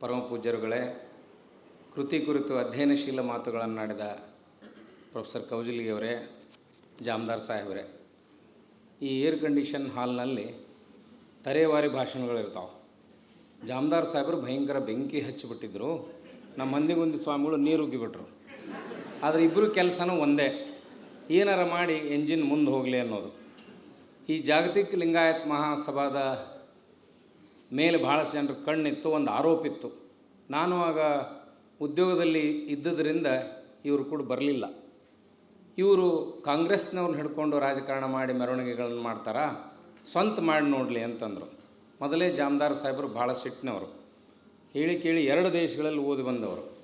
ಪರಮ ಪೂಜ್ಯರುಗಳೇ, ಕೃತಿ ಕುರಿತು ಅಧ್ಯಯನಶೀಲ ಮಾತುಗಳನ್ನಾಡಿದ ಪ್ರೊಫೆಸರ್ ಕೌಜಲಿಯವರೇ, ಜಾಮದಾರ್ ಸಾಹೇಬರೇ, ಈ ಏರ್ ಕಂಡೀಷನ್ ಹಾಲ್ನಲ್ಲಿ ತರೇವಾರಿ ಭಾಷಣಗಳಿರ್ತಾವೆ. ಜಾಮದಾರ್ ಸಾಹೇಬರು ಭಯಂಕರ ಬೆಂಕಿ ಹಚ್ಚಿಬಿಟ್ಟಿದ್ರು. ನಮ್ಮ ಮಂದಿಗೊಂದು ಸ್ವಾಮಿಗಳು ನೀರು ಉಗ್ಗಿಬಿಟ್ರು. ಆದರೆ ಇಬ್ಬರು ಕೆಲಸನೂ ಒಂದೇ. ಏನಾರ ಮಾಡಿ ಎಂಜಿನ್ ಮುಂದೆ ಹೋಗಲಿ ಅನ್ನೋದು. ಈ ಜಾಗತಿಕ ಲಿಂಗಾಯತ್ ಮಹಾಸಭಾದ ಮೇಲೆ ಭಾಳಷ್ಟು ಜನರ ಕಣ್ಣಿತ್ತು, ಒಂದು ಆರೋಪಿತ್ತು. ನಾನು ಆಗ ಉದ್ಯೋಗದಲ್ಲಿ ಇದ್ದುದರಿಂದ ಇವರು ಕೂಡ ಬರಲಿಲ್ಲ. ಇವರು ಕಾಂಗ್ರೆಸ್ನವ್ರನ್ನ ಹಿಡ್ಕೊಂಡು ರಾಜಕಾರಣ ಮಾಡಿ ಮೆರವಣಿಗೆಗಳನ್ನು ಮಾಡ್ತಾರ? ಸ್ವಂತ ಮಾಡಿ ನೋಡಲಿ ಅಂತಂದರು. ಮೊದಲೇ ಜಾಮದಾರ್ ಸಾಹೇಬರು ಭಾಳ ಸಿಟ್ಟಿನವರು. ಹೇಳಿ ಕೇಳಿ ಎರಡು ದೇಶಗಳಲ್ಲಿ ಓದಿ ಬಂದವರು.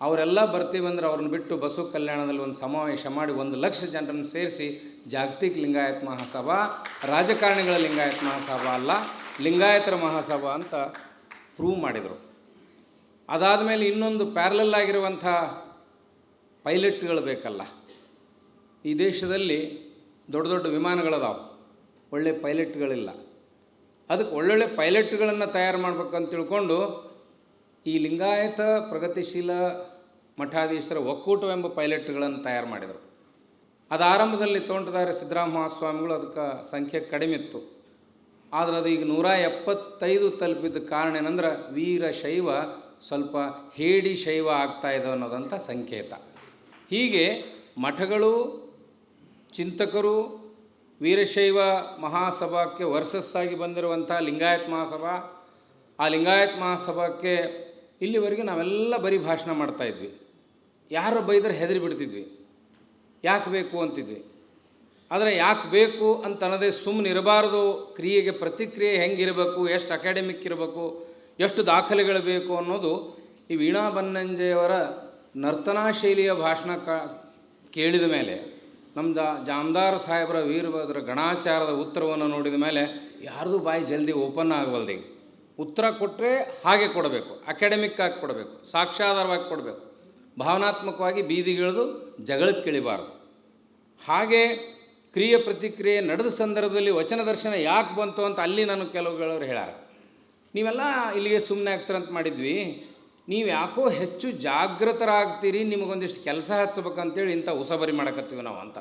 ಅವರೆಲ್ಲ ಬರ್ತೀವಿ ಅಂದ್ರೆ ಅವ್ರನ್ನ ಬಿಟ್ಟು ಬಸವ ಕಲ್ಯಾಣದಲ್ಲಿ ಒಂದು ಸಮಾವೇಶ ಮಾಡಿ ಒಂದು ಲಕ್ಷ ಜನರನ್ನು ಸೇರಿಸಿ ಜಾಗತಿಕ ಲಿಂಗಾಯತ್ ಮಹಾಸಭಾ, ರಾಜಕಾರಣಿಗಳ ಲಿಂಗಾಯತ್ ಮಹಾಸಭಾ ಅಲ್ಲ ಲಿಂಗಾಯತರ ಮಹಾಸಭಾ ಅಂತ ಪ್ರೂವ್ ಮಾಡಿದರು. ಅದಾದ ಮೇಲೆ ಇನ್ನೊಂದು ಪ್ಯಾರಲಲ್ ಆಗಿರುವಂಥ ಪೈಲಟ್ಗಳು ಬೇಕಲ್ಲ. ಈ ದೇಶದಲ್ಲಿ ದೊಡ್ಡ ದೊಡ್ಡ ವಿಮಾನಗಳದಾವೆ. ಒಳ್ಳೆ ಪೈಲಟ್ಗಳಿಲ್ಲ. ಅದಕ್ಕೆ ಒಳ್ಳೊಳ್ಳೆ ಪೈಲಟ್ಗಳನ್ನು ತಯಾರು ಮಾಡ್ಬೇಕಂತ ತಿಳ್ಕೊಂಡು ಈ ಲಿಂಗಾಯತ ಪ್ರಗತಿಶೀಲ ಮಠಾಧೀಶರ ಒಕ್ಕೂಟವೆಂಬ ಪೈಲಟ್ಗಳನ್ನು ತಯಾರು ಮಾಡಿದರು. ಅದು ಆರಂಭದಲ್ಲಿ ತೋಂಟದಾರ ಸಿದ್ದರಾಮ ಸ್ವಾಮಿಗಳು ಅದಕ್ಕೆ ಸಂಖ್ಯೆ ಕಡಿಮೆ ಇತ್ತು. ಆದರೆ ಅದು ಈಗ ನೂರ ಎಪ್ಪತ್ತೈದು ತಲುಪಿದ ಕಾರಣ ಏನಂದ್ರೆ ವೀರ ಶೈವ ಸ್ವಲ್ಪ ಹೇಡಿ ಶೈವ ಆಗ್ತಾ ಇದೆ ಅನ್ನೋದಂಥ ಸಂಕೇತ. ಹೀಗೆ ಮಠಗಳು, ಚಿಂತಕರು ವೀರಶೈವ ಮಹಾಸಭಾಕ್ಕೆ ವರ್ಸಸ್ಸಾಗಿ ಬಂದಿರುವಂಥ ಲಿಂಗಾಯತ್ ಮಹಾಸಭಾ, ಆ ಲಿಂಗಾಯತ್ ಮಹಾಸಭಾಕ್ಕೆ ಇಲ್ಲಿವರೆಗೆ ನಾವೆಲ್ಲ ಬರೀ ಭಾಷಣ ಮಾಡ್ತಾಯಿದ್ವಿ ಯಾರು ಬೈದರೆ ಹೆದರಿ ಬಿಡ್ತಿದ್ವಿ. ಯಾಕೆ ಬೇಕು ಅಂತಿದ್ವಿ. ಆದರೆ ಯಾಕೆ ಬೇಕು ಅಂತ ಅನ್ನೋದೇ ಸುಮ್ಮನೆ ಇರಬಾರ್ದು. ಕ್ರಿಯೆಗೆ ಪ್ರತಿಕ್ರಿಯೆ ಹೆಂಗಿರಬೇಕು, ಎಷ್ಟು ಅಕಾಡೆಮಿಕ್ ಇರಬೇಕು, ಎಷ್ಟು ದಾಖಲೆಗಳು ಬೇಕು ಅನ್ನೋದು ಈ ವೀಣಾ ಬನ್ನಂಜೆಯವರ ನರ್ತನಾ ಶೈಲಿಯ ಭಾಷಣ ಕ, ಕೇಳಿದ ಮೇಲೆ ನಮ್ಮ ಜಾಮದಾರ್ ಸಾಹೇಬರ ವೀರಭದ್ರ ಗಣಾಚಾರದ ಉತ್ತರವನ್ನು ನೋಡಿದ ಮೇಲೆ ಯಾರ್ದು ಬಾಯಿ ಜಲ್ದಿ ಓಪನ್ ಆಗಬಲ್ದಿ ಉತ್ತರ ಕೊಟ್ಟರೆ ಹಾಗೆ ಕೊಡಬೇಕು ಅಕಾಡೆಮಿಕ್ ಆಗಿ ಕೊಡಬೇಕು ಸಾಕ್ಷಾಧಾರವಾಗಿ ಕೊಡಬೇಕು. ಭಾವನಾತ್ಮಕವಾಗಿ ಬೀದಿಗಿಳಿದು ಜಗಳಕ್ಕೆ ಇಳಿಬಾರ್ದು ಹಾಗೆ ಕ್ರಿಯೆ ಪ್ರತಿಕ್ರಿಯೆ ನಡೆದ ಸಂದರ್ಭದಲ್ಲಿ ವಚನ ದರ್ಶನ ಯಾಕೆ ಬಂತು ಅಂತ ಅಲ್ಲಿ ನಾನು ಕೆಲವುಗಳವ್ರು ಹೇಳಾರ ನೀವೆಲ್ಲ ಇಲ್ಲಿಗೆ ಸುಮ್ಮನೆ ಅಂತ ಮಾಡಿದ್ವಿ. ನೀವು ಯಾಕೋ ಹೆಚ್ಚು ಜಾಗೃತರಾಗ್ತೀರಿ ನಿಮಗೊಂದಿಷ್ಟು ಕೆಲಸ ಹಚ್ಬೇಕಂತೇಳಿ ಇಂಥ ಉಸಬರಿ ಮಾಡಕತ್ತೀವಿ ನಾವು ಅಂತ.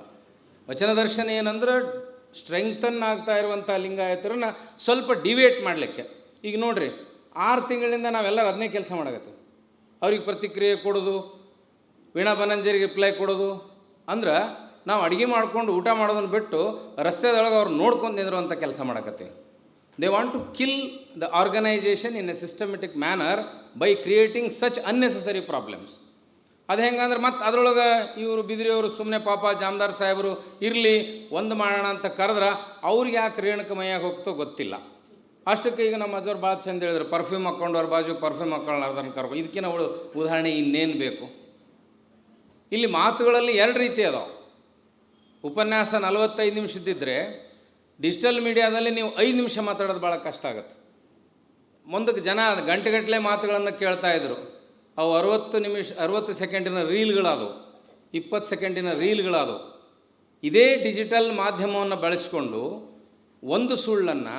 ವಚನ ದರ್ಶನ ಏನಂದ್ರೆ ಸ್ಟ್ರೆಂಗ್ತನ್ ಆಗ್ತಾ ಇರುವಂಥ ಲಿಂಗಾಯತರನ್ನ ಸ್ವಲ್ಪ ಡಿವೇಟ್ ಮಾಡಲಿಕ್ಕೆ. ಈಗ ನೋಡ್ರಿ, ಆರು ತಿಂಗಳಿಂದ ನಾವೆಲ್ಲರೂ ಅದನ್ನೇ ಕೆಲಸ ಮಾಡಕತ್ತೀವಿ. ಅವ್ರಿಗೆ ಪ್ರತಿಕ್ರಿಯೆ ಕೊಡೋದು, ವೀಣಾ ಬನಂಜರಿಗೆ ರಿಪ್ಲೈ ಕೊಡೋದು, ಅಂದ್ರೆ ನಾವು ಅಡುಗೆ ಮಾಡ್ಕೊಂಡು ಊಟ ಮಾಡೋದನ್ನು ಬಿಟ್ಟು ರಸ್ತೆದೊಳಗೆ ಅವ್ರು ನೋಡ್ಕೊಂಡು ನಿಂದಿರುವಂಥ ಕೆಲಸ ಮಾಡಕತ್ತೀವಿ they want to kill the organisation in a systematic manner by creating such unnecessary problems ಅದು ಹೆಂಗಂದ್ರೆ ಮತ್ತೆ ಅದರೊಳಗೆ ಇವರು ಬಿದಿರಿಯವರು ಸುಮ್ಮನೆ ಪಾಪ ಜಾಮದಾರ್ ಸಾಹೇಬರು ಇರಲಿ, ಒಂದು ಮಾಡೋಣ ಅಂತ ಕರೆದ್ರೆ ಅವ್ರಿಗೆ ಯಾಕೆ ರೇಣುಕಮಯ್ಯಾಗ ಹೋಗ್ತೋ ಗೊತ್ತಿಲ್ಲ. ಅಷ್ಟಕ್ಕೆ ಈಗ ನಮ್ಮ ಅಜ್ಜವ್ರು ಭಾಳ ಚಂದ ಹೇಳಿದ್ರು ಪರ್ಫ್ಯೂಮ್ ಹಾಕ್ಕೊಂಡವ್ರ ಬಾಜು ಪರ್ಫ್ಯೂಮ್ ಹಾಕ್ಕೊಳ್ಳಾರ್ದನ್ನು ಕರ್ಕೊ. ಇದಕ್ಕಿಂತ ಅವಳು ಉದಾಹರಣೆ ಇನ್ನೇನು ಬೇಕು? ಇಲ್ಲಿ ಮಾತುಗಳಲ್ಲಿ ಎರಡು ರೀತಿ ಅದಾವೆ. ಉಪನ್ಯಾಸ ನಲವತ್ತೈದು ನಿಮಿಷದ್ದಿದ್ದರೆ ಡಿಜಿಟಲ್ ಮೀಡಿಯಾದಲ್ಲಿ ನೀವು ಐದು ನಿಮಿಷ ಮಾತಾಡೋದು ಭಾಳ ಕಷ್ಟ ಆಗುತ್ತೆ. ಮುಂದಕ್ಕೆ ಜನ ಗಂಟೆಗಟ್ಟಲೆ ಮಾತುಗಳನ್ನು ಕೇಳ್ತಾ ಇದ್ರು. ಅವು ಅರವತ್ತು ನಿಮಿಷ, ಅರುವತ್ತು ಸೆಕೆಂಡಿನ ರೀಲ್ಗಳಾದವು. ಇಪ್ಪತ್ತು ಸೆಕೆಂಡಿನ ರೀಲ್ಗಳಾದವು. ಇದೇ ಡಿಜಿಟಲ್ ಮಾಧ್ಯಮವನ್ನು ಬಳಸಿಕೊಂಡು ಒಂದು ಸುಳ್ಳನ್ನು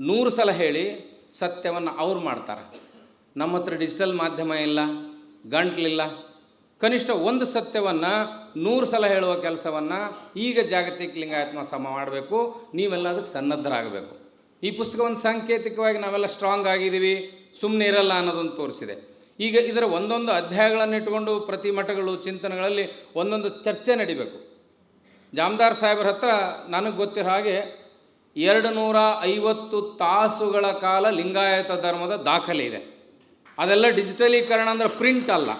ನೂರು ಸಲ ಹೇಳಿ ಸತ್ಯವನ್ನು ಅವ್ರು ಮಾಡ್ತಾರೆ. ನಮ್ಮ ಹತ್ರ ಡಿಜಿಟಲ್ ಮಾಧ್ಯಮ ಇಲ್ಲ, ಗಂಟ್ಲಿಲ್ಲ. ಕನಿಷ್ಠ ಒಂದು ಸತ್ಯವನ್ನು ನೂರು ಸಲ ಹೇಳುವ ಕೆಲಸವನ್ನು ಈಗ ಜಾಗತಿಕ ಲಿಂಗಾಯತ್ಮ ಸಮ ಮಾಡಬೇಕು. ನೀವೆಲ್ಲ ಅದಕ್ಕೆ ಸನ್ನದ್ಧರಾಗಬೇಕು. ಈ ಪುಸ್ತಕ ಒಂದು ಸಾಂಕೇತಿಕವಾಗಿ ನಾವೆಲ್ಲ ಸ್ಟ್ರಾಂಗ್ ಆಗಿದ್ದೀವಿ. ಸುಮ್ಮನೆ ಇರಲ್ಲ ಅನ್ನೋದನ್ನು ತೋರಿಸಿದೆ. ಈಗ ಇದರ ಒಂದೊಂದು ಅಧ್ಯಾಯಗಳನ್ನು ಇಟ್ಕೊಂಡು ಪ್ರತಿ ಮಠಗಳು, ಚಿಂತನೆಗಳಲ್ಲಿ ಒಂದೊಂದು ಚರ್ಚೆ ನಡಿಬೇಕು. ಜಾಮದಾರ್ ಸಾಹೇಬ್ರ ಹತ್ರ ನನಗೆ ಗೊತ್ತಿರೋ ಹಾಗೆ ಎರಡು ನೂರ ಐವತ್ತು ತಾಸುಗಳ ಕಾಲ ಲಿಂಗಾಯತ ಧರ್ಮದ ದಾಖಲೆ ಇದೆ. ಅದೆಲ್ಲ ಡಿಜಿಟಲೀಕರಣ ಅಂದರೆ ಪ್ರಿಂಟ್ ಅಲ್ಲ.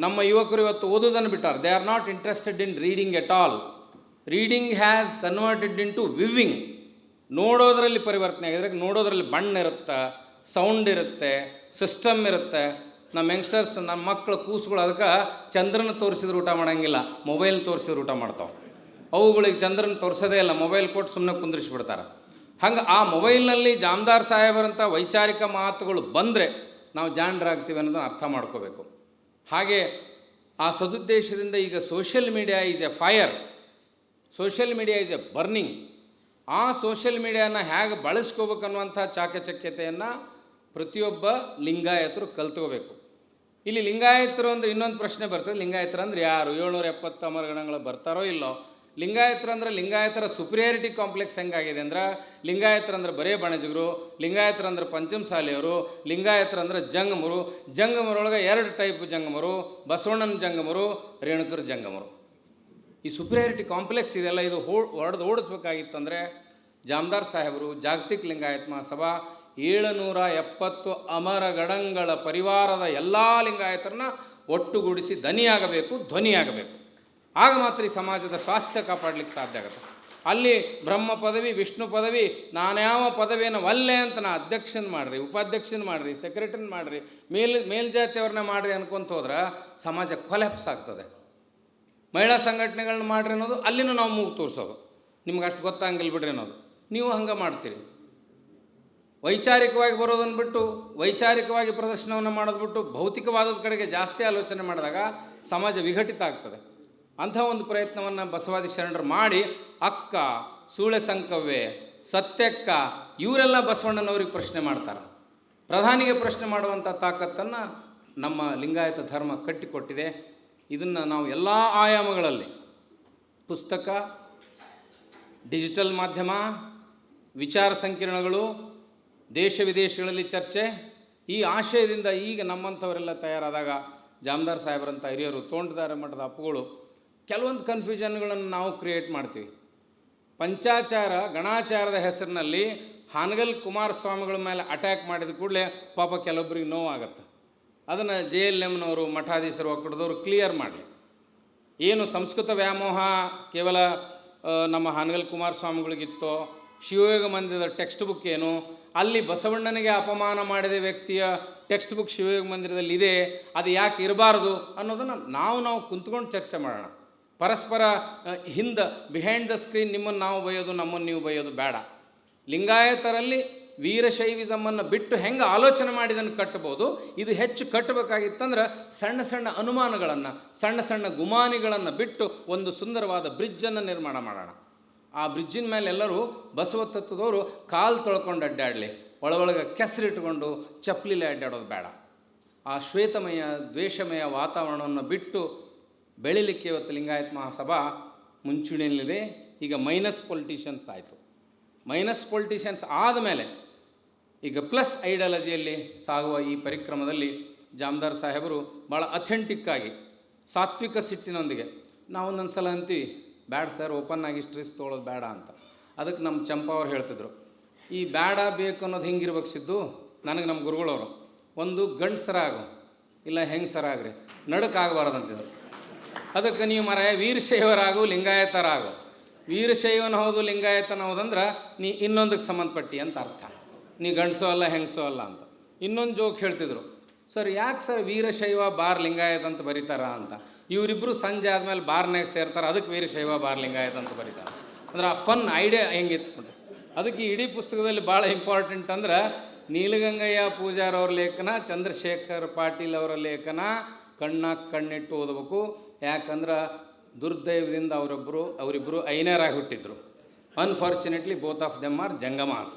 ನಮ್ಮ ಯುವಕರು ಇವತ್ತು ಓದೋದನ್ನು ಬಿಟ್ಟಾರೆ. They are not interested in reading at all reading has converted into viewing ನೋಡೋದರಲ್ಲಿ ಪರಿವರ್ತನೆ ಆಗಿದ್ರೆ ನೋಡೋದರಲ್ಲಿ ಬಣ್ಣ ಇರುತ್ತೆ ಸೌಂಡ್ ಇರುತ್ತೆ ಸಿಸ್ಟಮ್ ಇರುತ್ತೆ. ನಮ್ಮ ಯಂಗ್ಸ್ಟರ್ಸ್ ನಮ್ಮ ಮಕ್ಕಳು ಕೂಸುಗಳು ಅದಕ್ಕೆ ಚಂದ್ರನ ತೋರಿಸಿದ್ರೆ ಊಟ ಮಾಡೋಂಗಿಲ್ಲ ಮೊಬೈಲ್ ತೋರಿಸಿದ್ರೆ ಊಟ ಮಾಡ್ತಾವೆ. ಅವುಗಳಿಗೆ ಚಂದ್ರನ ತೋರಿಸೋದೇ ಇಲ್ಲ ಮೊಬೈಲ್ ಕೊಟ್ಟು ಸುಮ್ಮನೆ ಕುಂದಿರಿಸ್ಬಿಡ್ತಾರೆ. ಹಂಗೆ ಆ ಮೊಬೈಲ್ನಲ್ಲಿ ಜಾಮದಾರ್ ಸಾಹೇಬರಂಥ ವೈಚಾರಿಕ ಮಾತುಗಳು ಬಂದರೆ ನಾವು ಜಾಣರಾಗ್ತೀವಿ ಅನ್ನೋದನ್ನು ಅರ್ಥ ಮಾಡ್ಕೋಬೇಕು. ಹಾಗೆ ಆ ಸದುದ್ದೇಶದಿಂದ ಈಗ social media is a fire social media is a burning ಆ ಸೋಷಿಯಲ್ ಮೀಡಿಯಾನ ಹೇಗೆ ಬಳಸ್ಕೋಬೇಕನ್ನುವಂಥ ಚಾಕಚಕ್ಯತೆಯನ್ನು ಪ್ರತಿಯೊಬ್ಬ ಲಿಂಗಾಯತರು ಕಲ್ತ್ಕೋಬೇಕು. ಇಲ್ಲಿ ಲಿಂಗಾಯತರು ಅಂದರೆ ಇನ್ನೊಂದು ಪ್ರಶ್ನೆ ಬರ್ತದೆ. ಲಿಂಗಾಯತರು ಅಂದರೆ ಯಾರು? ಏಳ್ನೂರ ಎಪ್ಪತ್ತು ಅಮರಗಣಗಳು ಬರ್ತಾರೋ ಇಲ್ಲೋ? ಲಿಂಗಾಯತರು ಅಂದ್ರೆ ಲಿಂಗಾಯತರ ಸುಪ್ರಿಯಾರಿಟಿ ಕಾಂಪ್ಲೆಕ್ಸ್ ಹೆಂಗಾಗಿದೆ ಅಂದ್ರೆ ಲಿಂಗಾಯತರು ಅಂದ್ರೆ ಬರೇ ಬಣಜಿಗರು ಅಂದ್ರೆ ಪಂಚಮಸಾಲಿಯವರು ಲಿಂಗಾಯತರು ಅಂದ್ರೆ ಜಂಗಮರು, ಜಂಗಮರೊಳಗೆ ಎರಡು ಟೈಪ್ ಜಂಗಮರು, ಬಸವಣ್ಣನ ಜಂಗಮರು, ರೇಣುಕರ ಜಂಗಮರು. ಈ ಸುಪ್ರಿಯಾರಿಟಿ ಕಾಂಪ್ಲೆಕ್ಸ್ ಇದೆಲ್ಲ ಇದು ಹೋ, ಹೊಡೆದು ಓಡಿಸ್ಬೇಕಾಗಿತ್ತಂದರೆ ಜಾಮದಾರ್ ಸಾಹೇಬರು, ಜಾಗತಿಕ ಲಿಂಗಾಯತ್ ಮಹಾಸಭಾ ಏಳುನೂರ ಎಪ್ಪತ್ತು ಅಮರಗಡಂಗಳ ಪರಿವಾರದ ಎಲ್ಲ ಲಿಂಗಾಯತರನ್ನ ಒಟ್ಟುಗೂಡಿಸಿ ದನಿಯಾಗಬೇಕು ಧ್ವನಿಯಾಗಬೇಕು. ಆಗ ಮಾತ್ರ ಈ ಸಮಾಜದ ಸ್ವಾಸ್ಥ್ಯ ಕಾಪಾಡಲಿಕ್ಕೆ ಸಾಧ್ಯ ಆಗುತ್ತೆ. ಅಲ್ಲಿ ಬ್ರಹ್ಮ ಪದವಿ, ವಿಷ್ಣು ಪದವಿ ನಾನ್ಯಾವ ಪದವಿಯನ್ನು ಒಲ್ಲೆ ಅಂತ ನಾ ಅಧ್ಯಕ್ಷನ ಮಾಡಿರಿ, ಉಪಾಧ್ಯಕ್ಷನ ಮಾಡಿರಿ ಸೆಕ್ರೆಟರಿನ ಮಾಡ್ರಿ, ಮೇಲ್ ಮೇಲ್ಜಾತಿಯವ್ರನ್ನ ಮಾಡಿರಿ ಅನ್ಕೊಂತ ಹೋದ್ರೆ ಸಮಾಜ ಕೊಲೆಪ್ಸ್ ಆಗ್ತದೆ. ಮಹಿಳಾ ಸಂಘಟನೆಗಳನ್ನ ಮಾಡಿರಿ ಅನ್ನೋದು ಅಲ್ಲಿನೂ ನಾವು ಮೂಗು ತೋರಿಸೋದು. ನಿಮ್ಗೆ ಅಷ್ಟು ಗೊತ್ತಾಗಿಲ್ಲ ಬಿಡ್ರಿ ಅನ್ನೋದು. ನೀವು ಹಂಗೆ ಮಾಡ್ತೀರಿ. ವೈಚಾರಿಕವಾಗಿ ಬರೋದನ್ನು ಬಿಟ್ಟು, ವೈಚಾರಿಕವಾಗಿ ಪ್ರದರ್ಶನವನ್ನು ಮಾಡೋದು ಬಿಟ್ಟು, ಭೌತಿಕವಾದದ ಕಡೆಗೆ ಜಾಸ್ತಿ ಆಲೋಚನೆ ಮಾಡಿದಾಗ ಸಮಾಜ ವಿಘಟಿತ ಆಗ್ತದೆ. ಅಂಥ ಒಂದು ಪ್ರಯತ್ನವನ್ನು ಬಸವಾದಿ ಶರಣರು ಮಾಡಿ, ಅಕ್ಕ, ಸೂಳೆ ಸಂಕವ್ವೆ ಸತ್ಯಕ್ಕ ಇವರೆಲ್ಲ ಬಸವಣ್ಣನವ್ರಿಗೆ ಪ್ರಶ್ನೆ ಮಾಡ್ತಾರೆ. ಪ್ರಧಾನಿಗೆ ಪ್ರಶ್ನೆ ಮಾಡುವಂಥ ತಾಕತ್ತನ್ನು ನಮ್ಮ ಲಿಂಗಾಯತ ಧರ್ಮ ಕಟ್ಟಿಕೊಟ್ಟಿದೆ. ಇದನ್ನು ನಾವು ಎಲ್ಲ ಆಯಾಮಗಳಲ್ಲಿ, ಪುಸ್ತಕ, ಡಿಜಿಟಲ್ ಮಾಧ್ಯಮ, ವಿಚಾರ ಸಂಕಿರಣಗಳು, ದೇಶ ವಿದೇಶಗಳಲ್ಲಿ ಚರ್ಚೆ, ಈ ಆಶಯದಿಂದ ಈಗ ನಮ್ಮಂಥವರೆಲ್ಲ ತಯಾರಾದಾಗ ಜಾಮದಾರ್ ಸಾಹೇಬರಂಥ ಹಿರಿಯರು ತೋಂಟದಾರ ಮಠದ ಅಪ್ಪುಗಳು ಕೆಲವೊಂದು ಕನ್ಫ್ಯೂಷನ್ಗಳನ್ನು ನಾವು ಕ್ರಿಯೇಟ್ ಮಾಡ್ತೀವಿ. ಪಂಚಾಚಾರ, ಗಣಾಚಾರದ ಹೆಸರಿನಲ್ಲಿ ಹಾನಗಲ್ ಕುಮಾರಸ್ವಾಮಿಗಳ ಮೇಲೆ ಅಟ್ಯಾಕ್ ಮಾಡಿದ ಕೂಡಲೇ ಪಾಪ ಕೆಲವೊಬ್ಬರಿಗೆ ನೋವಾಗತ್ತೆ. ಅದನ್ನು ಜೆ ಎಲ್ ಎಮ್ನವರು ಮಠಾಧೀಶರು ಒಕ್ಕಡದವರು ಕ್ಲಿಯರ್ ಮಾಡಲಿ. ಏನು ಸಂಸ್ಕೃತ ವ್ಯಾಮೋಹ ಕೇವಲ ನಮ್ಮ ಹಾನಗಲ್ ಕುಮಾರಸ್ವಾಮಿಗಳಿಗಿತ್ತೋ, ಶಿವಯೋಗ ಮಂದಿರದ ಟೆಕ್ಸ್ಟ್ ಬುಕ್ ಏನು, ಅಲ್ಲಿ ಬಸವಣ್ಣನಿಗೆ ಅಪಮಾನ ಮಾಡಿದ ವ್ಯಕ್ತಿಯ ಟೆಕ್ಸ್ಟ್ ಬುಕ್ ಶಿವಯೋಗ ಮಂದಿರದಲ್ಲಿ ಇದೆ ಅದು ಯಾಕೆ ಇರಬಾರ್ದು ಅನ್ನೋದನ್ನು ನಾವು ನಾವು ಕುಂತ್ಕೊಂಡು ಚರ್ಚೆ ಮಾಡೋಣ. ಪರಸ್ಪರ ಹಿಂದೆ ಬಿಹೈಂಡ್ ದ ಸ್ಕ್ರೀನ್ ನಿಮ್ಮನ್ನು ನಾವು ಬೈಯೋದು ನಮ್ಮನ್ನು ನೀವು ಬೈಯೋದು ಬೇಡ. ಲಿಂಗಾಯತರಲ್ಲಿ ವೀರಶೈವಿಸಮನ್ನು ಬಿಟ್ಟು ಹೆಂಗೆ ಆಲೋಚನೆ ಮಾಡಿದನ್ನು ಕಟ್ಟಬೋದು ಇದು ಹೆಚ್ಚು ಕಟ್ಟಬೇಕಾಗಿತ್ತಂದ್ರೆ ಸಣ್ಣ ಸಣ್ಣ ಅನುಮಾನಗಳನ್ನು, ಸಣ್ಣ ಸಣ್ಣ ಗುಮಾನಿಗಳನ್ನು ಬಿಟ್ಟು ಒಂದು ಸುಂದರವಾದ ಬ್ರಿಡ್ಜನ್ನು ನಿರ್ಮಾಣ ಮಾಡೋಣ. ಆ ಬ್ರಿಡ್ಜಿನ ಮೇಲೆ ಎಲ್ಲರೂ ಬಸವ ತತ್ವದವರು ಕಾಲು ತೊಳ್ಕೊಂಡು ಅಡ್ಡಾಡಲಿ, ಒಳಗೊಳಗೆ ಕೆಸರಿಟ್ಕೊಂಡು ಚಪ್ಪಲಿಲೆ ಅಡ್ಡಾಡೋದು ಬೇಡ. ಆ ಶ್ವೇತಮಯ, ದ್ವೇಷಮಯ ವಾತಾವರಣವನ್ನು ಬಿಟ್ಟು ಬೆಳಿಲಿಕ್ಕೆ ಇವತ್ತು ಲಿಂಗಾಯತ್ ಮಹಾಸಭಾ ಮುಂಚೂಣಿಯಲ್ಲಿದೆ. ಈಗ ಮೈನಸ್ ಪೊಲಿಟಿಷಿಯನ್ಸ್ ಆಯಿತು. ಮೈನಸ್ ಪೊಲಿಟಿಷಿಯನ್ಸ್ ಆದಮೇಲೆ ಈಗ ಪ್ಲಸ್ ಐಡಿಯಾಲಜಿಯಲ್ಲಿ ಸಾಗುವ ಈ ಪರಿಕ್ರಮದಲ್ಲಿ ಜಾಮದಾರ್ ಸಾಹೇಬರು ಭಾಳ ಅಥೆಂಟಿಕ್ಕಾಗಿ ಸಾತ್ವಿಕ ಸಿಟ್ಟಿನೊಂದಿಗೆ ನಾವು ಒಂದೊಂದು ಸಲ ಅಂತೀವಿ ಬ್ಯಾಡ ಸರ್ ಓಪನ್ ಆಗಿ ಸ್ಟ್ರೆಸ್ ತೊಗೊಳೋದು ಬೇಡ ಅಂತ. ಅದಕ್ಕೆ ನಮ್ಮ ಚಂಪಾ ಅವ್ರು ಹೇಳ್ತಿದ್ರು. ಈ ಬೇಡ ಬೇಕು ಅನ್ನೋದು ಹೆಂಗಿರ್ಬೇಕು ಸಿದ್ದು? ನನಗೆ ನಮ್ಮ ಗುರುಗಳವರು, ಒಂದು ಗಂಡಸರಾಗು, ಇಲ್ಲ ಹೆಂಗಸರಾಗ್ರಿ ನಡಕ್ಕಾಗಬಾರ್ದಂತಿದ್ರು ಅದಕ್ಕೆ ನೀವು ಮರ ವೀರಶೈವರಾಗು, ಲಿಂಗಾಯತರಾಗು. ವೀರಶೈವನ ಹೌದು, ಲಿಂಗಾಯತನ ಹೌದಂದ್ರೆ ನೀ ಇನ್ನೊಂದಕ್ಕೆ ಸಂಬಂಧಪಟ್ಟಿ ಅಂತ ಅರ್ಥ. ನೀ ಗಂಡಸೋ ಅಲ್ಲ, ಹೆಂಗಸೋ ಅಲ್ಲ ಅಂತ. ಇನ್ನೊಂದು ಜೋಕ್ ಹೇಳ್ತಿದ್ರು. ಸರ್, ಯಾಕೆ ಸರ್ ವೀರಶೈವ ಬಾರ್ ಲಿಂಗಾಯತ ಅಂತ ಬರೀತಾರ ಅಂತ? ಇವರಿಬ್ಬರು ಸಂಜೆ ಆದಮೇಲೆ ಬಾರ್ನಾಗ ಸೇರ್ತಾರೆ, ಅದಕ್ಕೆ ವೀರಶೈವ ಬಾರ್ ಲಿಂಗಾಯತ ಅಂತ ಬರೀತಾರೆ. ಅಂದ್ರೆ ಆ ಫನ್ ಐಡಿಯಾ ಹೆಂಗಿತ್ತು. ಅದಕ್ಕೆ ಇಡೀ ಪುಸ್ತಕದಲ್ಲಿ ಭಾಳ ಇಂಪಾರ್ಟೆಂಟ್ ಅಂದ್ರೆ ನೀಲಗಂಗಯ್ಯ ಪೂಜಾರ್ ಅವ್ರ ಲೇಖನ, ಚಂದ್ರಶೇಖರ್ ಪಾಟೀಲ್ ಅವರ ಲೇಖನ ಕಣ್ಣಾಗ ಕಣ್ಣಿಟ್ಟು ಓದಬೇಕು. ಯಾಕಂದ್ರೆ ದುರ್ದೈವದಿಂದ ಅವರೊಬ್ಬರು ಅವರಿಬ್ಬರು ಐನೇರಾಗಿ ಹುಟ್ಟಿದ್ರು. Unfortunately both of them are Jangamas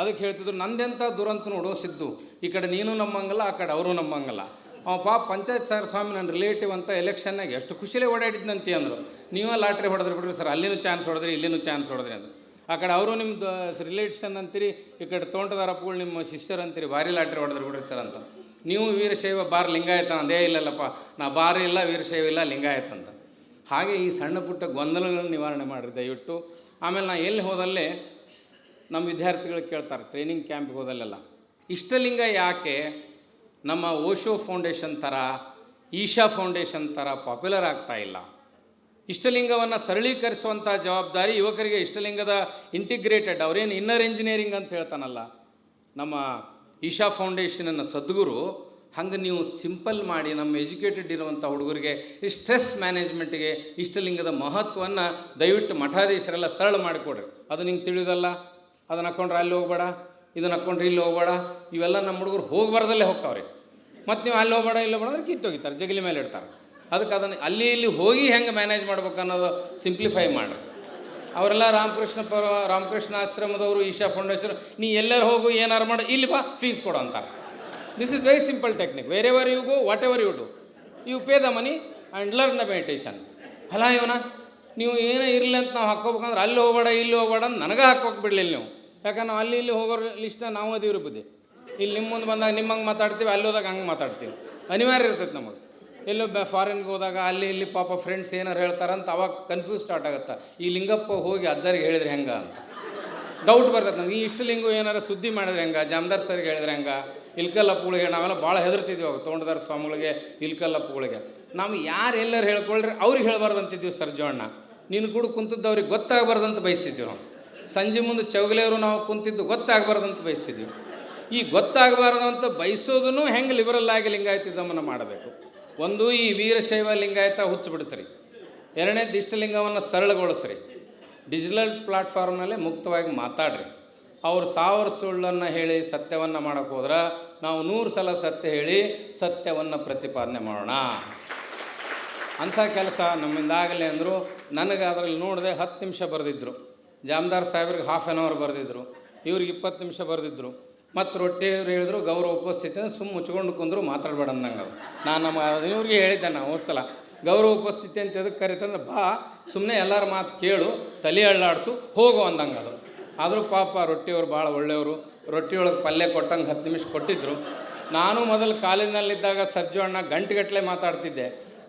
ಅದಕ್ಕೆ ಹೇಳ್ತಿದ್ರು ನಂದೆಂಥ ದುರಂತ ನೋಡೋ ಸಿದ್ದು. ಈ ಕಡೆ ನೀನು ನಮ್ಮಂಗಲ್ಲ, ಆ ಕಡೆ ಅವರು ನಮ್ಮಂಗಲ್ಲ. ಅವ ಪಾಪ ಪಂಚಾಯತ್ ಸರ್ ಸ್ವಾಮಿ ನನ್ನ ರಿಲೇಟಿವ್ ಅಂತ ಎಲೆಕ್ಷನ್ನಾಗ ಎಷ್ಟು ಖುಷಿಲೇ ಓಡಾಡಿದ್ನಂತಿ ಅಂದರು. ನೀವೇ ಲಾಟ್ರಿ ಹೊಡೆದ್ರಿ ಬಿಡ್ರಿ ಸರ್, ಅಲ್ಲಿನೂ ಚಾನ್ಸ್ ಹೊಡೆದ್ರಿ, ಇಲ್ಲಿನೂ ಚಾನ್ಸ್ ಹೊಡೆದ್ರಿ ಅಂದರು. ಆ ಕಡೆ ಅವರು ನಿಮ್ಮದು ರಿಲೇಷನ್ ಅಂತೀರಿ, ಈ ಕಡೆ ತೋಂಟದಾರಪ್ಪಗಳು ನಿಮ್ಮ ಶಿಷ್ಯರು ಅಂತೀರಿ, ಭಾರಿ ಲಾಟ್ರಿ ಹೊಡೆದ್ರು ಬಿಡ್ರಿ ಸರ್ ಅಂತ. ನೀವು ವೀರಶೈವ ಬಾರ್ ಲಿಂಗಾಯತ ಅಂದೇ ಇಲ್ಲಲ್ಲಪ್ಪ, ನಾ ಬಾರ್ ಇಲ್ಲ, ವೀರಶೈವ ಇಲ್ಲ ಲಿಂಗಾಯತ ಅಂತ. ಹಾಗೆ ಈ ಸಣ್ಣ ಪುಟ್ಟ ಗೊಂದಲಗಳನ್ನು ನಿವಾರಣೆ ಮಾಡಿರಿ ದಯವಿಟ್ಟು. ಆಮೇಲೆ ನಾ ಎಲ್ಲಿ ಹೋದಲ್ಲೇ ನಮ್ಮ ವಿದ್ಯಾರ್ಥಿಗಳು ಕೇಳ್ತಾರೆ ಟ್ರೈನಿಂಗ್ ಕ್ಯಾಂಪ್ಗೆ ಹೋದಲ್ಲೆಲ್ಲ. ಇಷ್ಟಲಿಂಗ ಯಾಕೆ ನಮ್ಮ ಓಶೋ ಫೌಂಡೇಶನ್ ಥರ, ಈಶಾ ಫೌಂಡೇಶನ್ ಥರ ಪಾಪ್ಯುಲರ್ ಆಗ್ತಾ ಇಲ್ಲ? ಇಷ್ಟಲಿಂಗವನ್ನು ಸರಳೀಕರಿಸುವಂಥ ಜವಾಬ್ದಾರಿ ಯುವಕರಿಗೆ ಇಷ್ಟಲಿಂಗದ ಇಂಟಿಗ್ರೇಟೆಡ್ ಅವರೇನು ಇನ್ನರ್ ಇಂಜಿನಿಯರಿಂಗ್ ಅಂತ ಹೇಳ್ತಾನಲ್ಲ, ನಮ್ಮ ಈಶಾ ಫೌಂಡೇಶನನ್ನು ಸದ್ಗುರು, ಹಂಗೆ ನೀವು ಸಿಂಪಲ್ ಮಾಡಿ ನಮ್ಮ ಎಜುಕೇಟೆಡ್ ಇರುವಂಥ ಹುಡುಗರಿಗೆ ಸ್ಟ್ರೆಸ್ ಮ್ಯಾನೇಜ್ಮೆಂಟ್ಗೆ ಇಷ್ಟಲಿಂಗದ ಮಹತ್ವವನ್ನು ದಯವಿಟ್ಟು ಮಠಾಧೀಶರೆಲ್ಲ ಸರಳ ಮಾಡಿಕೊಡ್ರಿ. ಅದು ನಿಂಗೆ ತಿಳಿಯೋದಲ್ಲ ಅದನ್ನು ಹಾಕ್ಕೊಂಡ್ರೆ ಅಲ್ಲಿ ಹೋಗ್ಬೇಡ, ಇದನ್ನು ಹಾಕ್ಕೊಂಡ್ರೆ ಇಲ್ಲಿ ಹೋಗ್ಬೇಡ, ಇವೆಲ್ಲ ನಮ್ಮ ಹುಡುಗರು ಹೋಗ್ಬಾರ್ದಲ್ಲೇ ಹೋಗ್ತಾವ್ರಿ. ಮತ್ತು ನೀವು ಅಲ್ಲಿ ಹೋಗ್ಬೇಡ, ಇಲ್ಲಿ ಹೋಗ್ಬೇಡ ಕಿತ್ತೋಗಿತಾರೆ ಜಗಲಿ ಮೇಲೆ ಇಡ್ತಾರೆ. ಅದಕ್ಕೆ ಅದನ್ನು ಅಲ್ಲಿ ಇಲ್ಲಿ ಹೋಗಿ ಹೆಂಗೆ ಮ್ಯಾನೇಜ್ ಮಾಡ್ಬೇಕು ಅನ್ನೋದು ಸಿಂಪ್ಲಿಫೈ ಮಾಡಿ ಅವರೆಲ್ಲ ರಾಮಕೃಷ್ಣ ಪರ, ರಾಮಕೃಷ್ಣ ಆಶ್ರಮದವರು, ಈಶಾ ಫೌಂಡೇಶನ್, ನೀ ಎಲ್ಲರೂ ಹೋಗು, ಏನಾರು ಮಾಡಿ, ಇಲ್ಲಿ ಬಾ ಫೀಸ್ ಕೊಡು ಅಂತಾರೆ. This is very simple technique wherever you go whatever you do you pay the money and learn the meditation ಅಲ್ಲ ಇವನ ನೀವು ಏನೇ ಇರಲಿ ಅಂತ ನಾವು ಹಾಕೋಬೇಕಂದ್ರೆ ಅಲ್ಲಿ ಹೋಗ್ಬೇಡ, ಇಲ್ಲಿ ಹೋಗ್ಬೇಡ ಅಂತ ನನಗೆ ಹಾಕೋಕೆ ಬಿಡಲಿಲ್ಲ ನೀವು. ಯಾಕಂದ್ರೆ ನಾವು ಅಲ್ಲಿ ಇಲ್ಲಿ ಹೋಗೋರು ಲಿಸ್ಟ್ನ ನಾವು ಅದೀವ್ರಿ ಬುದ್ಧಿ. ಇಲ್ಲಿ ನಿಮ್ಮ ಮುಂದೆ ಬಂದಾಗ ನಿಮ್ಮಂಗೆ ಮಾತಾಡ್ತೀವಿ, ಅಲ್ಲಿ ಹೋದಾಗ ಹಂಗೆ ಮಾತಾಡ್ತೀವಿ. ಅನಿವಾರ್ಯ ಇರ್ತೈತೆ ನಮಗೆ. ಎಲ್ಲೋ ಬ ಫಾರಿನ್ಗೆ ಹೋದಾಗ ಅಲ್ಲಿ ಇಲ್ಲಿ ಪಾಪ ಫ್ರೆಂಡ್ಸ್ ಏನಾರು ಹೇಳ್ತಾರಂತ ಅವಾಗ ಕನ್ಫ್ಯೂಸ್ ಸ್ಟಾರ್ಟ್ ಆಗುತ್ತೆ. ಈ ಲಿಂಗಪ್ಪ ಹೋಗಿ ಅಜ್ಜರಿಗೆ ಹೇಳಿದ್ರೆ ಹೆಂಗೆ ಅಂತ. ಡೌಟ್ ಬರ್ತೈತೆ ನಮ್ಗೆ. ಈ ಇಷ್ಟು ಲಿಂಗು ಏನಾರು ಸುದ್ದಿ ಮಾಡಿದ್ರೆ ಹೆಂಗೆ? ಜಾಮದಾರ್ ಸರ್ಗೆ ಹೇಳಿದ್ರೆ ಹೆಂಗೆ? ಇಲ್ಕಲ್ಲಪ್ಪಗಳಿಗೆ ನಾವೆಲ್ಲ ಭಾಳ ಹೆದರ್ತಿದ್ವಿ ಅವಾಗ ತೋಂಡದಾರ ಸ್ವಾಮಿಗಳಿಗೆ ಇಲ್ಕಲ್ಲಪ್ಪಗಳಿಗೆ ನಾವು ಯಾರು ಎಲ್ಲರೂ ಹೇಳ್ಕೊಳ್ರಿ, ಅವ್ರಿಗೆ ಹೇಳ್ಬಾರ್ದು ಅಂತಿದ್ವಿ ಸರ್ಜೋಣ್ಣ ನೀನು ಕೂಡ ಕುಂತದ್ದು ಅವ್ರಿಗೆ ಗೊತ್ತಾಗಬಾರ್ದಂತ ಬಯಸ್ತಿದ್ವಿ ನಾವು. ಸಂಜೆ ಮುಂದೆ ಚೌಗಲೆಯವರು ನಾವು ಕುಂತಿದ್ದು ಗೊತ್ತಾಗಬಾರ್ದಂತ ಬಯಸ್ತಿದ್ವಿ. ಈ ಗೊತ್ತಾಗಬಾರ್ದು ಅಂತ ಬಯಸೋದನ್ನು ಹೆಂಗೆ ಲಿಬರಲ್ ಆಗಿ ಲಿಂಗಾಯತಿಸಮನ್ನು ಮಾಡಬೇಕು? ಒಂದು ಈ ವೀರಶೈವ ಲಿಂಗಾಯತ ಹುಚ್ಚು ಬಿಡಿಸ್ರಿ ಎರಡನೇ ದಿಷ್ಟಲಿಂಗವನ್ನು ಸರಳಗೊಳಿಸ್ರಿ. ಡಿಜಿಟಲ್ ಪ್ಲಾಟ್ಫಾರ್ಮ್ನಲ್ಲೇ ಮುಕ್ತವಾಗಿ ಮಾತಾಡ್ರಿ. ಅವರು ಸಾವಿರ ಸುಳ್ಳನ್ನು ಹೇಳಿ ಸತ್ಯವನ್ನು ಮಾಡೋಕೆ ಹೋದ್ರೆ ನಾವು ನೂರು ಸಲ ಸತ್ಯ ಹೇಳಿ ಸತ್ಯವನ್ನು ಪ್ರತಿಪಾದನೆ ಮಾಡೋಣ. ಅಂಥ ಕೆಲಸ ನಮ್ಮಿಂದ ಆಗಲಿ ಅಂದರು ನನಗೆ ಅದರಲ್ಲಿ ನೋಡಿದೆ ಹತ್ತು ನಿಮಿಷ ಬರೆದಿದ್ದರು ಜಾಮದಾರ್ ಸಾಹೇಬ್ರಿಗೆ ಹಾಫ್ ಆನ್ ಅವರ್ ಬರೆದಿದ್ದರು ಇವ್ರಿಗೆ ಇಪ್ಪತ್ತು ನಿಮಿಷ ಬರೆದಿದ್ರು. ಮತ್ತು ರೊಟ್ಟಿ ಹೇಳಿದ್ರು ಗೌರವ ಉಪಸ್ಥಿತಿ ಸುಮ್ಮ ಮುಚ್ಕೊಂಡು ಕುಂದ್ರು ಮಾತಾಡಬೇಡ ಅಂದಂಗೆ ಅದು. ನಾನು ನಮ್ಮ ಇವ್ರಿಗೆ ಹೇಳಿದ್ದೆ ನಾನು ಹೋದ್ ಸಲ, ಗೌರವ ಉಪಸ್ಥಿತಿ ಅಂತ ಎದಕ್ಕೆ ಕರಿತಂದ್ರೆ ಬಾ ಸುಮ್ಮನೆ ಎಲ್ಲರ ಮಾತು ಕೇಳು, ತಲೆ ಅಳ್ಳಾಡಿಸು, ಹೋಗು ಅಂದಂಗೆ ಅದು. ಆದರೂ ಪಾಪ ರೊಟ್ಟಿಯವರು ಭಾಳ ಒಳ್ಳೆಯವರು ರೊಟ್ಟಿಯೊಳಗೆ ಪಲ್ಯ ಕೊಟ್ಟಂಗೆ ಹತ್ತು ನಿಮಿಷ ಕೊಟ್ಟಿದ್ದರು ನಾನು ಮೊದಲು ಕಾಲೇಜಿನಲ್ಲಿದ್ದಾಗ ಸರ್ಜು ಅಣ್ಣ ಗಂಟೆಗಟ್ಟಲೆ ಮಾತಾಡ್ತಿದ್ದೆ.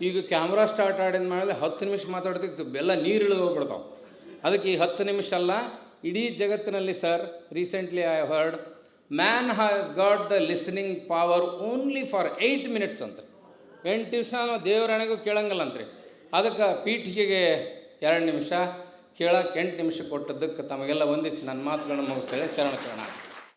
ಈಗ ಕ್ಯಾಮ್ರಾ ಸ್ಟಾರ್ಟ್ ಆಡಿದ ಮೇಲೆ ಹತ್ತು ನಿಮಿಷ ಮಾತಾಡೋದಕ್ಕೆ ಬೆಲ್ಲ ನೀರು ಇಳಿದು ಹೋಗ್ಬಿಡ್ತಾವೆ. ಅದಕ್ಕೆ ಈ ಹತ್ತು ನಿಮಿಷ ಅಲ್ಲ, ಇಡೀ ಜಗತ್ತಿನಲ್ಲಿ sir, recently I heard man has got the listening power only for eight minutes ಅಂತ. ಎಂಟು ದಿವಸ ನಾವು ದೇವರಣೆಗೂ ಕೇಳಂಗಿಲ್ಲ ಅಂತ್ರಿ ಅದಕ್ಕೆ ಪೀಠಿಗೆಗೆ ಎರಡು ನಿಮಿಷ, ಕೇಳಕ್ಕೆ ಎಂಟು ನಿಮಿಷ ಕೊಟ್ಟದ್ದಕ್ಕೆ ತಮಗೆಲ್ಲ ವಂದಿಸಿ ನನ್ನ ಮಾತುಗಳನ್ನು ಮುಗಿಸ್ತೇನೆ ಶರಣ ಶರಣ